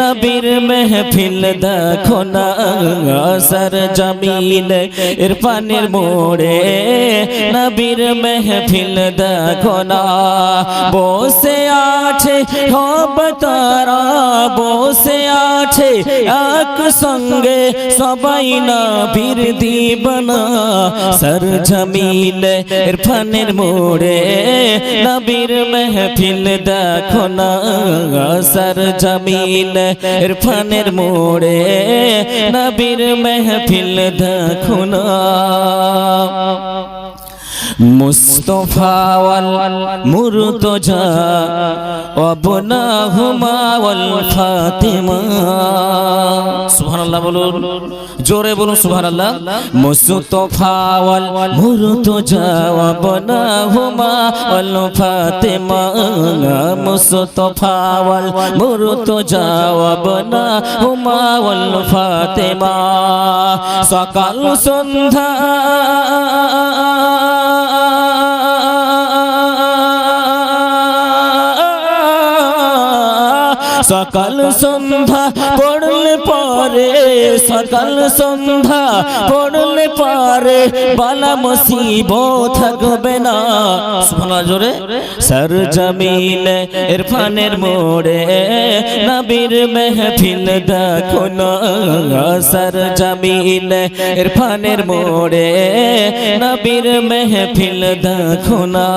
নবীর মেহফিল দেখো না, সর জমিন ইরফানের মোড়ে। নবীর মেহফিল দেখো না, বসে আছে হব তারা, বসে আছে এক সঙ্গে সবাই নবীর দিবনা। সর জমিন ইরফানের মোড়ে নবীর মেহফিল দেখো না, সর জমিন ইরফানের মোড়ে নবীর মেহফিল দেখো না মুস্তফাওয়াল মুরতজা অবনাহুমা ওয়াল ফাতিমা। সুবহানাল্লাহ বলুন, জোরে বলুন সুবহানাল্লাহ। মুস্তফাওয়াল মুরতজা অবনাহুমা ওয়াল ফাতিমা। মুস্তফাওয়াল মুরতজা অবনাহুমা ওয়াল ফাতিমা। সকাল সন্ধ্যা সকাল সন্ধ্যা, পড়লে পরে সকাল সন্ধ্যা, পড়লে পরে বালা মুসিব থাকবে না। সুবহানাল্লাহ, জোরে। সর জমিন ইরফানের মোড়ে নবীর মেহফিল দেখো না। সর জমিন ইরফানের মোড়ে নবীর মেহফিল দেখো না।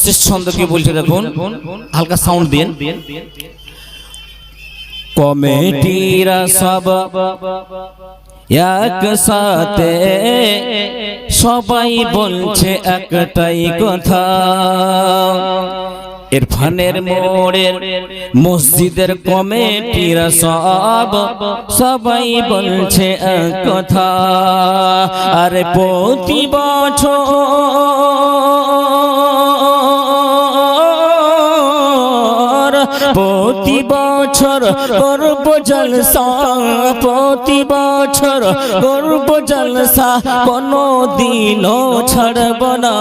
শেষ ছন্দ কি বলছে দেখুন? হালকা সাউন্ড দিন। কমিটিরা সব এক সাথে সবাই বলছে একটাই কথা। ইরফানের মোড়ের মসজিদের কমিটিরা সব সবাই বলছে এক কথা। আরে প্রতি বছর প্রতি বছর করব জলসা, প্রতি বছর করব জলসা কোনো দিনও ছাড়ব না।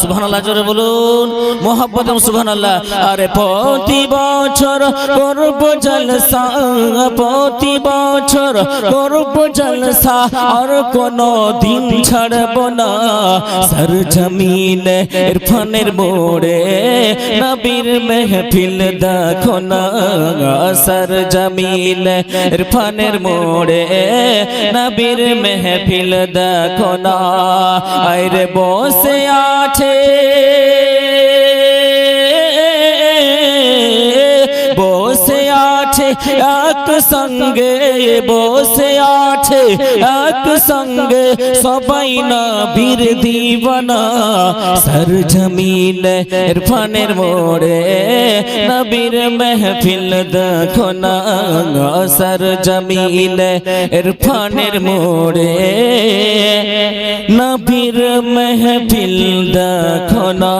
সুবহানাল্লাহ, জোরে বলুন মোহাম্মদ সুবহানাল্লাহ। আরে প্রতি বছর করব জলসা, প্রতি বছর করব জলসা, আর কোনো দিন ছাড়ব না। সর জমিন, ইরফানের মোড়ে, নবীর মেহফিল দেখো না। সর জমিন ইরফানের মোড়ে নবীর মেহফিল দেখো না। আরে বসে আছে। বসে আছে এক সঙ্গে বসে আছে এক সঙ্গে সবাই না বীর দিবানা সর জমিন ইরফানের মোড়ে নবীর মেহফিল দেখো না সর জমিন ইরফানের মোড়ে নবীর মেহফিল দেখো না